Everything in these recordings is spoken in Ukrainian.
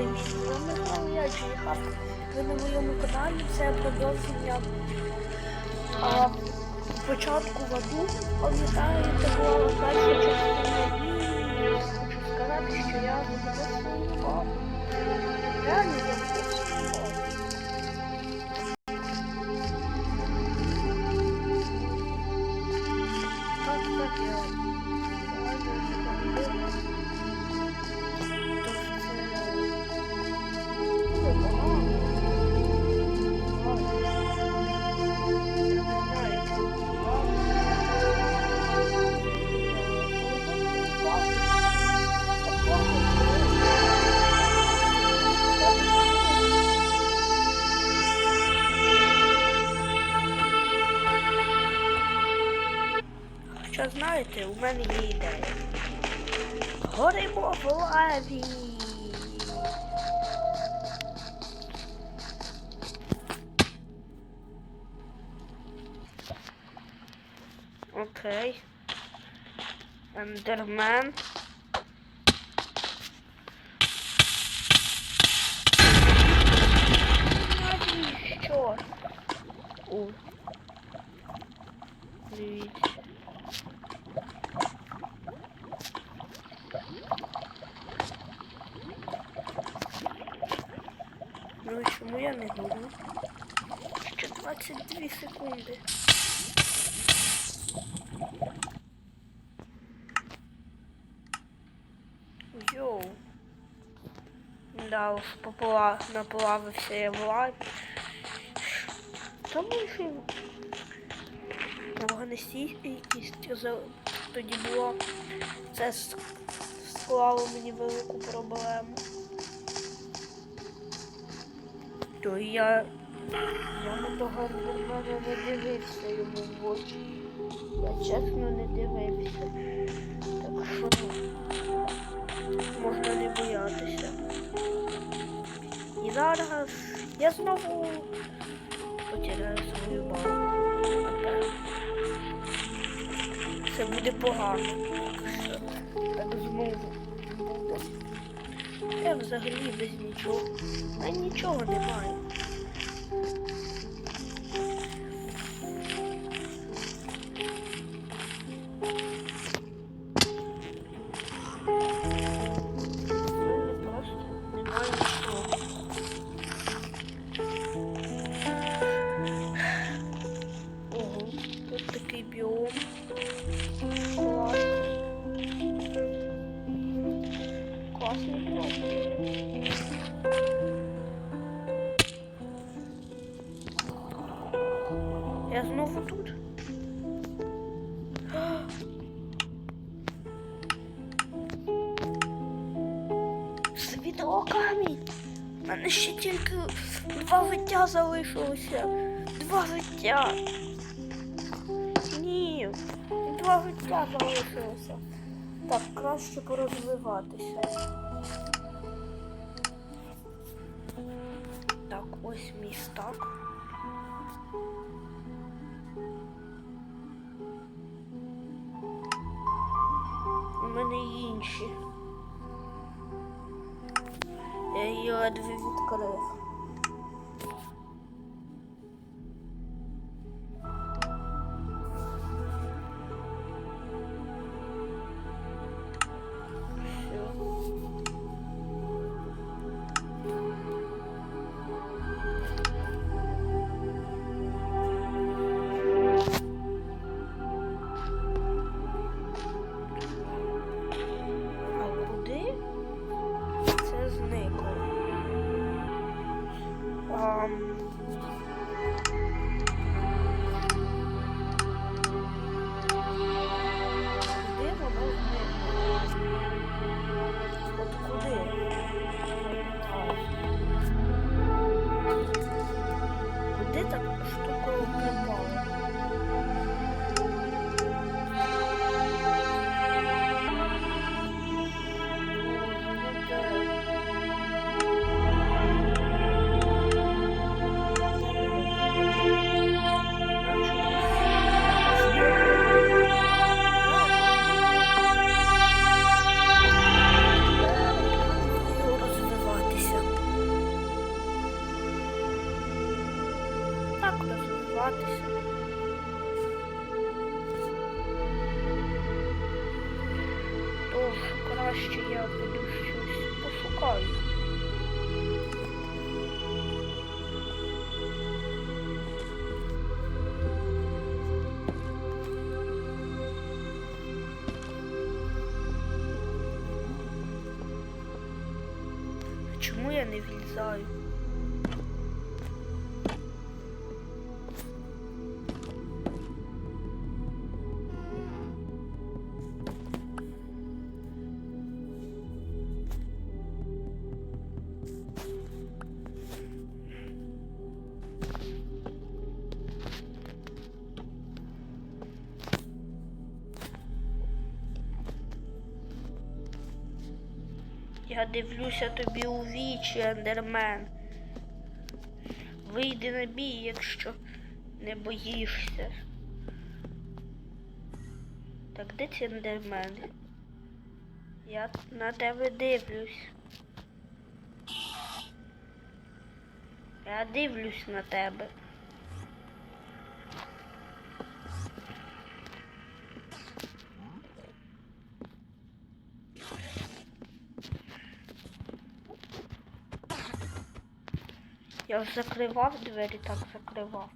Добрий мій з я Джейхак. Ви на моєму каналі це продовження а, початку в аду. Пам'ятаєте, була перша частина і хочу сказати, що я записував. Реально Хоча знаєте, у мене є ідея. Горимо в лаві. Окей. Ендермен. Навіщо? О. Дивіться. Ну і чому я не горю? Ще 22 секунди. Йоу. Да, уж попала, наплавився я в. Тому що вогнестійкість тоді була. Це склало мені велику проблему. То я, я того мене не дивився йому в очі. Я чесно не дивився. Так що можна не боятися. І зараз я знову потеряю свою бабу. Це буде погано. Так знову буде. Я взагалі без нічого. А нічого немає. Світлокамінь. У мене ще тільки два життя залишилося. Два життя. Ні. Два життя залишилося. Так, краще порозвиватися. Так, ось мій. У мене інші. devez vite colère. Чому я не влізаю? Я дивлюся тобі у вічі, ендермен. Вийди на бій, якщо не боїшся. Так де ці ендермени? Я на тебе дивлюсь. Я дивлюсь на тебе. Я закривав двері, так закривав.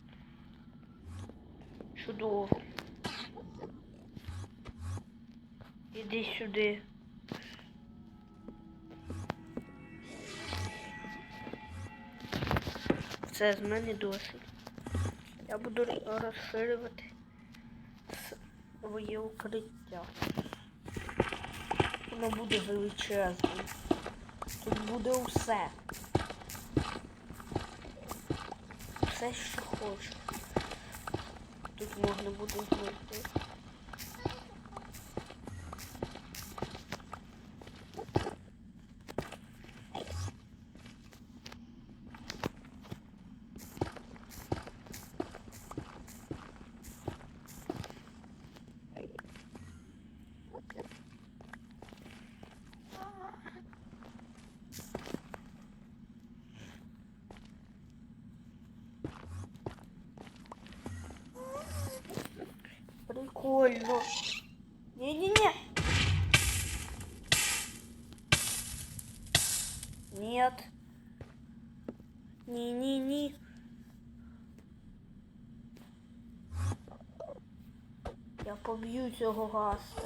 Чудово. Іди сюди. Все, з мене досить. Я буду розширювати своє укриття. Воно буде величезним. Тут буде усе. Все, що хочу. Тут можна буде знайти. Прикольно. Не-не-не. Нет. Не-не-не. Я поб'ю цього гаста.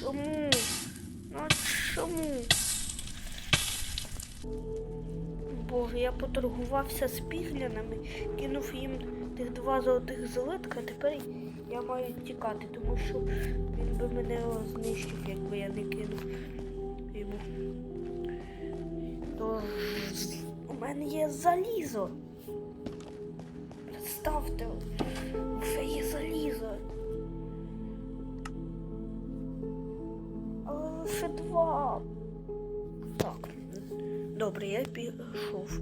Чому? Ну чому? Я поторгувався з піглянами, кинув їм тих два золотих золотка, а тепер я маю тікати, тому що він би мене знищив, якби я не кинув йому. Тож у мене є залізо. Представте, вже є залізо. Але лише два. Добре, я пішов.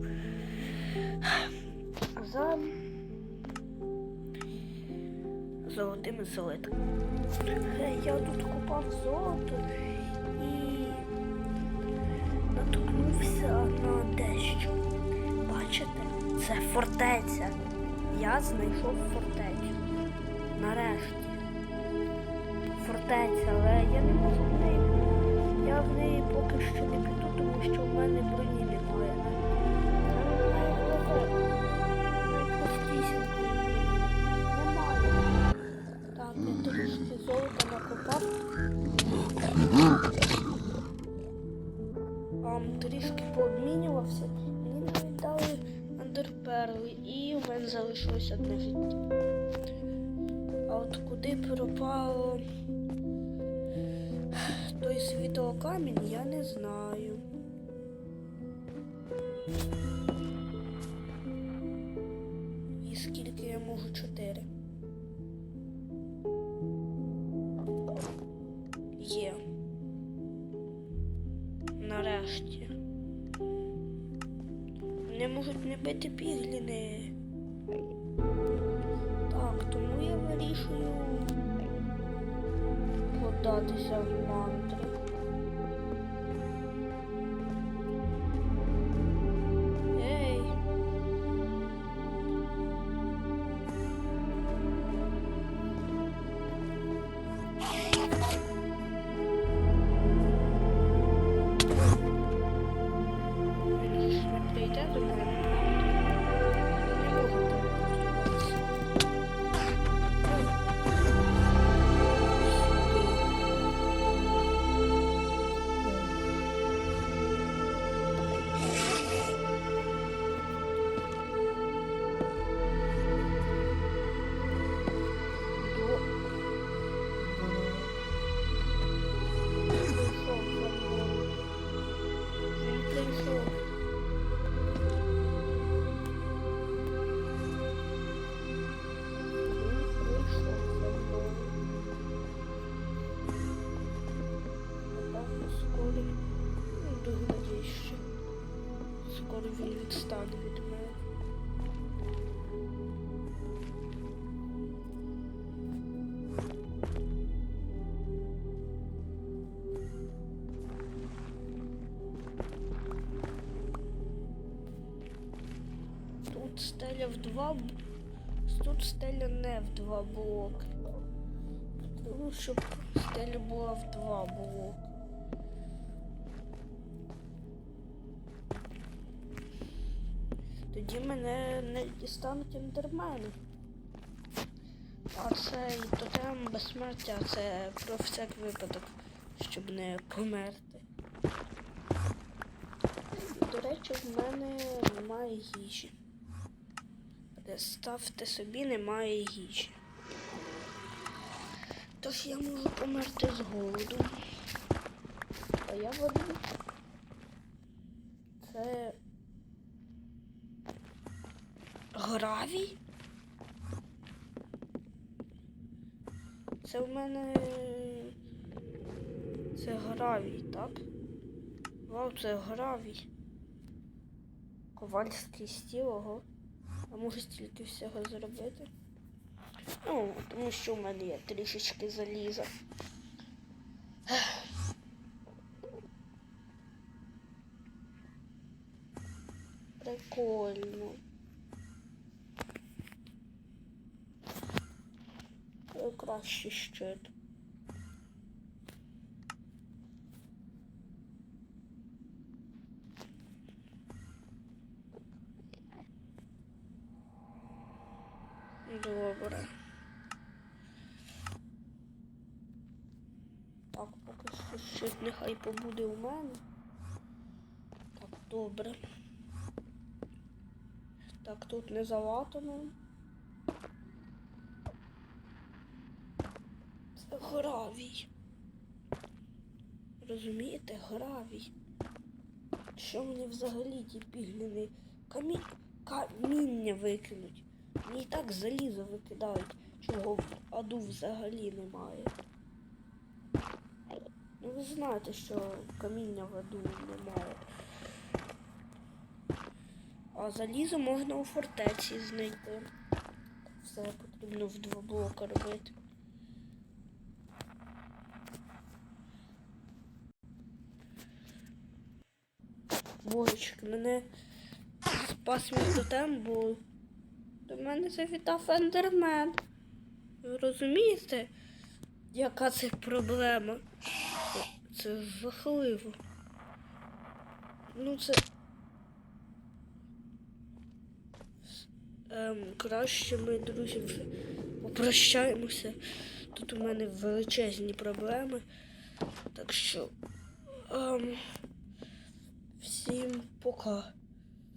За золотими золотами. Я тут купав золото і наткнувся на дещо. Бачите, це фортеця. Я знайшов фортецю. Нарешті. Фортеця, але я не можу в неї. Я в неї поки що не піду, що в мене броні. Найпростісінької немає. Так, я трішки золота накопав. Трішки пообмінювався. Мені навіть дали андерперли і у мене залишилось одне життя. А от куди пропало той світлокамінь, я не знаю. І скільки я можу? Чотири. Є. Нарешті. Не можуть не бити пігліни. Так, тому я вирішую податися в мантри. Стеля в два. Тут стеля не в два блоки. Тому щоб стеля була в два блоки. Тоді мене не дістануть ендермени. А це і тотем безсмертя, це про всяк випадок, щоб не померти. До речі, в мене немає їжі. Ставте собі, немає їжі. Тож я можу померти з голоду. А я воду. Це гравій? Це в мене. Це гравій, так? Вау, це гравій. Ковальський стіл, ого. А можу стільки всього зробити? Ну, тому що в мене є трішечки заліза. Прикольно. Краще щит. Добре. Так, поки що щит нехай побуде у мене. Так, добре. Так, тут не залатано. Це гравій. Розумієте, гравій. Що мені взагалі ті пігліни камі... каміння викинуть? Мені так залізо викидають, чого в аду взагалі немає. Ну ви знаєте, що каміння в аду немає. А залізо можна у фортеці знайти. Все потрібно в два блока робити. Божечки, мене спас мій тотем, бо до мене завітав ендермен. Ви розумієте, яка це проблема? Це жахливо. Ну це. Ем, краще ми, друзі, попрощаємося. Тут у мене величезні проблеми. Так що. Ем, всім пока.